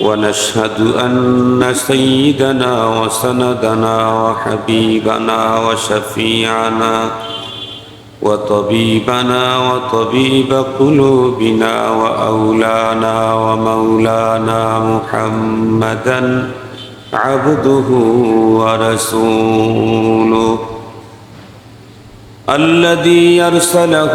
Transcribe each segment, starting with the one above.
ونشهد أن سيدنا وسندنا وحبيبنا وشفيعنا وطبيبنا وطبيب قلوبنا وأولانا ومولانا محمدا عبده ورسوله الذي يرسله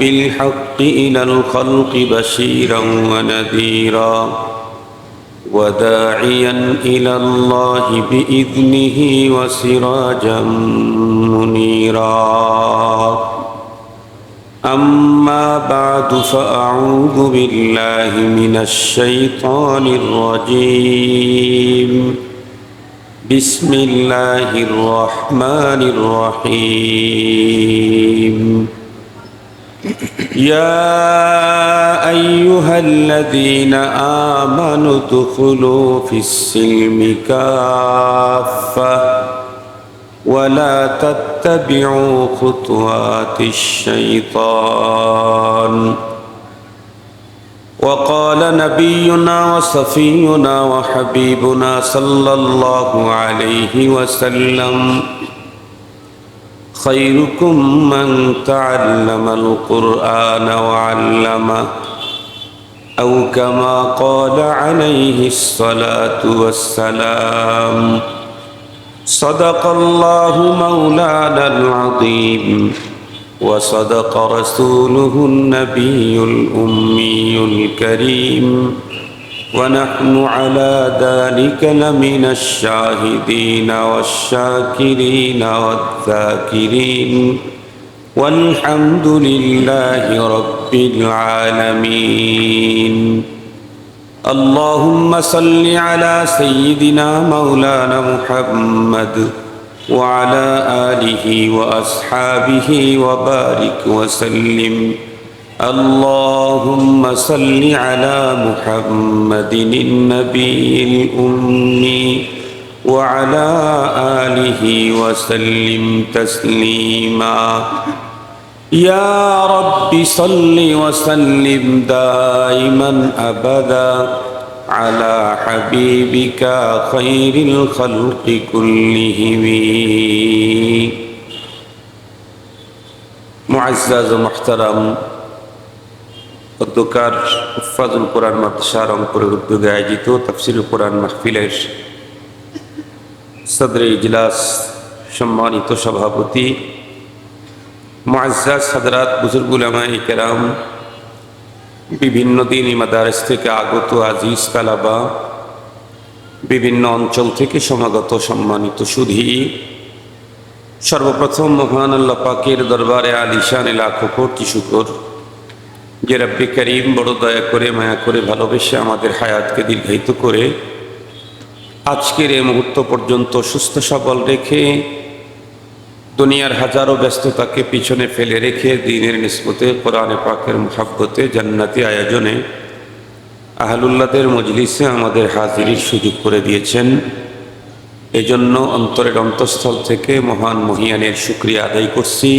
بالحق إلى الخلق بشيرا ونذيرا وداعيا إلى الله بإذنه وسراجا منيرا. أما بعد فأعوذ بالله من الشيطان الرجيم. بسم الله الرحمن الرحيم. يا أيها الذين آمنوا ادخلوا في السلم كافة ولا تتبعوا خطوات الشيطان. وقال نبينا وصفينا وحبيبنا صلى الله عليه وسلم خيركم من تعلم القرآن وعلمه أو كما قال عليه الصلاة والسلام. صدق الله مولانا العظيم. وصدق رسوله النبي الأمي الكريم. ونحن على ذلك لمن الشاهدين والشاكرين والذاكرين. والحمد لله رب العالمين. اللهم صل على سيدنا مولانا محمد وعلى آله وأصحابه وبارك وسلم. اللهم صل على محمد النبي الأمي وعلى آله وسلم تسليما. يا رب صل وسلم دائما أبدا على حبيبك خير الخلق كلهم. معزز محترم অধ্যকার উফাজুল কোরআন মাদ্রাসা রংপুরের উদ্যোগে আয়োজিত তফসিল কোরআন মাহফিলের সদরে ইজলাস সম্মানিত সভাপতি, মুআজ্জাজ সাদরাত বুজুর্গুল আমাই কেরাম, বিভিন্ন দিন মাদারেস থেকে আগত আজিজ তালাবা বিভিন্ন অঞ্চল থেকে সমাগত সম্মানিত সুধী, সর্বপ্রথম মহান আল্লাহ পাকের দরবারে আলিশান লাখো কোটি শুকর। যে রব্বি করিম বড় দয়া করে, মায়া করে, ভালোবেসে আমাদের হায়াতকে দীর্ঘায়িত করে আজকের এই মুহূর্ত পর্যন্ত সুস্থ সবল রেখে, দুনিয়ার হাজারো ব্যস্ততাকে পিছনে ফেলে রেখে দিনের নিসবতে কোরআনে পাকের মোহাব্বতে, জান্নাতি আয়োজনে আহলুল্লাদের মজলিসে আমাদের হাজিরির সুযোগ করে দিয়েছেন। এজন্য অন্তরের অন্তঃস্থল থেকে মহান মহিয়ানের শুক্রিয়া আদায় করছি।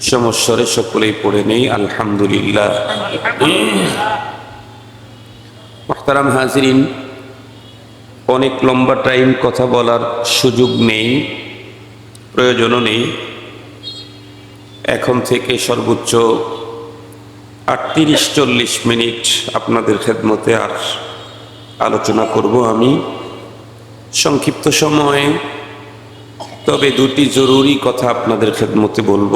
সমস্বরে সকলেই পড়ে নেই, আলহামদুলিল্লাহ। মোহতারাম হাজিরিন, অনেক লম্বা টাইম কথা বলার সুযোগ নেই, প্রয়োজনও নেই। এখন থেকে সর্বোচ্চ আটত্রিশ চল্লিশ মিনিট আপনাদের খেদমতে আর আলোচনা করব আমি। সংক্ষিপ্ত সময়ে, তবে দুটি জরুরি কথা আপনাদের খেদমতে বলব।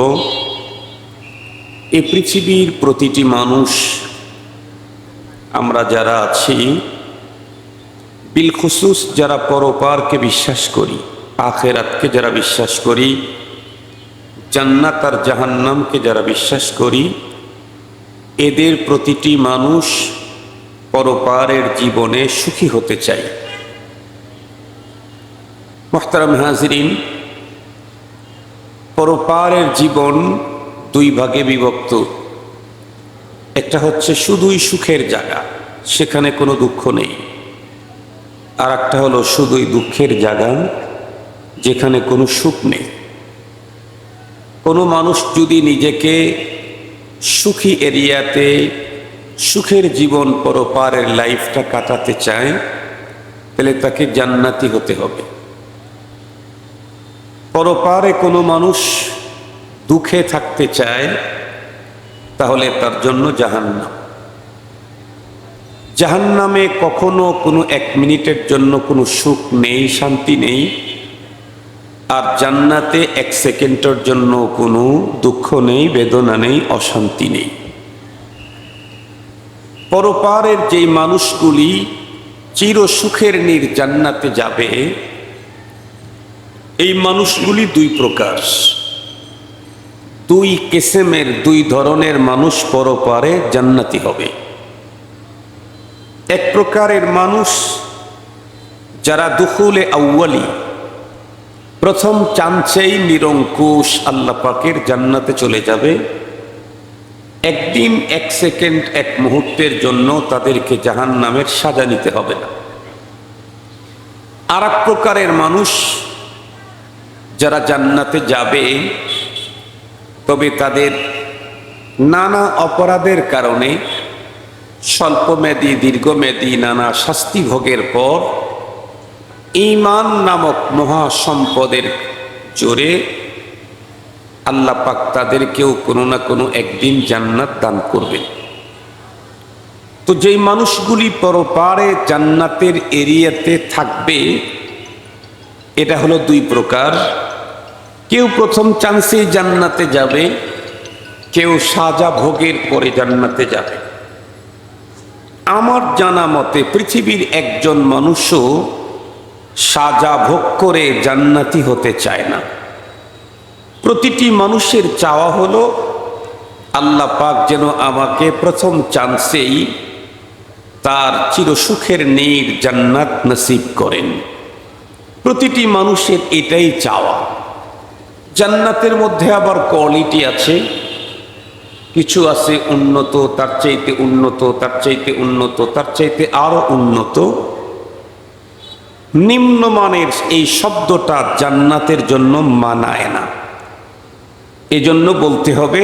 এই পৃথিবীর প্রতিটি মানুষ, আমরা যারা আছি, বিলখুসুস যারা পরপারকে বিশ্বাস করি, আখেরাতকে যারা বিশ্বাস করি, জান্নাত আর জাহান্নামকে যারা বিশ্বাস করি, এদের প্রতিটি মানুষ পরপারের জীবনে সুখী হতে চাই। মোহতারাম হাজরিন, পরপারের জীবন দুই ভাগে বিভক্ত। একটা হচ্ছে শুধুই সুখের জায়গা, সেখানে কোনো দুঃখ নেই। আর একটা হলো শুধুই দুঃখের জায়গা, যেখানে কোনো সুখ নেই। কোনো মানুষ যদি নিজেকে সুখী এরিয়াতে সুখের জীবন পরপারের লাইফটা কাটাতে চায়, তাহলে তাকে জান্নাতি হতে হবে। পরপারে কোনো মানুষ দুঃখে থাকতে চায়, তাহলে তার জন্য জাহান্নাম। জাহান্নামে কখনো কোনো এক মিনিটের জন্য কোনো সুখ নেই, শান্তি নেই, আর জান্নাতে এক সেকেন্ডের জন্য কোনো দুঃখ নেই, বেদনা নেই, অশান্তি নেই। পরপারের যেই মানুষগুলি চির সুখের নির জান্নাতে যাবে, এই মানুষগুলি দুই প্রকার। দুই কেসেমের, দুই ধরনের মানুষ পরপারে জান্নাতি হবে। এক প্রকারের মানুষ যারা দুখুলে আউ্বালি প্রথম চান্সেই নিরঙ্কুশ আল্লাহ পাকের জান্নাতে চলে যাবে। একদিন এক সেকেন্ড, এক মুহূর্তের জন্য তাদেরকে জাহান নামের সাজা নিতে হবে না। আর প্রকারের মানুষ যারা জান্নাতে যাবে তবে তাদের নানা অপরাধের কারণে স্বল্পমেয়াদী, দীর্ঘমেয়াদী নানা শাস্তি ভোগের পর ইমান নামক মহাসম্পদের জোরে আল্লাহ পাক তাদেরকেও কোনো না কোনো একদিন জান্নাত দান করবেন। তো যেই মানুষগুলি পরপারে জান্নাতের এরিয়াতে থাকবে, এটা হলো দুই প্রকার। কেউ প্রথম চান্সে জান্নাতে যাবে, কেউ সাজা ভোগের পরে জান্নাতে যাবে। আমার জানা মতে পৃথিবীর একজন মানুষও সাজা ভোগ করে জান্নাতি হতে চায় না। প্রতিটি মানুষের চাওয়া হলো, আল্লাহ পাক যেন আমাকে প্রথম চান্সেই তার চিরসুখের নীর জান্নাত নসিব করেন। প্রতিটি মানুষের এটাই চাওয়া। জান্নাতের মধ্যে আবার কোয়ালিটি আছে, কিছু আছে উন্নত, তার চাইতে উন্নত, তার চাইতে উন্নত, তার চাইতে আরও উন্নত। নিম্নমানের এই শব্দটা জান্নাতের জন্য মানায় না। এজন্য বলতে হবে,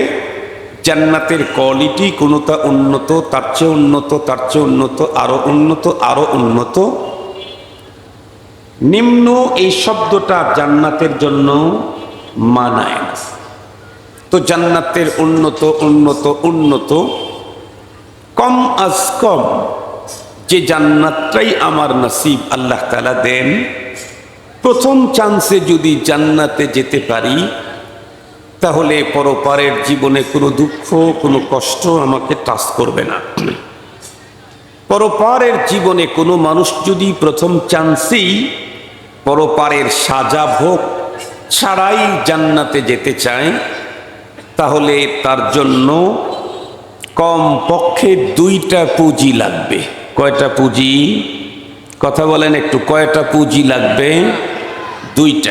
জান্নাতের কোয়ালিটি কোনোটা উন্নত, তার চেয়ে উন্নত, তার চেয়ে উন্নত, আরও উন্নত আরও উন্নত। নিম্ন এই শব্দটা জান্নাতের জন্য মানায় না তো জান্নাতের উন্নত উন্নত উন্নত, কম আজ কম যে জান্নাতটাই আমার নসিব আল্লাহ তালা দেন, প্রথম চান্সে যদি জান্নাতে যেতে পারি, তাহলে পরপারের জীবনে কোনো দুঃখ, কোনো কষ্ট আমাকে টাচ করবে না। পরপারের জীবনে কোনো মানুষ যদি প্রথম চান্সেই পরপারের সাজা ভোগ ছাড়াই জান্নাতে যেতে চায়, তাহলে তার জন্য কম পক্ষে দুইটা পুঁজি লাগবে। কয়টা পুঁজি? কথা বলেন একটু, কয়টা পুঁজি লাগবে? দুইটা।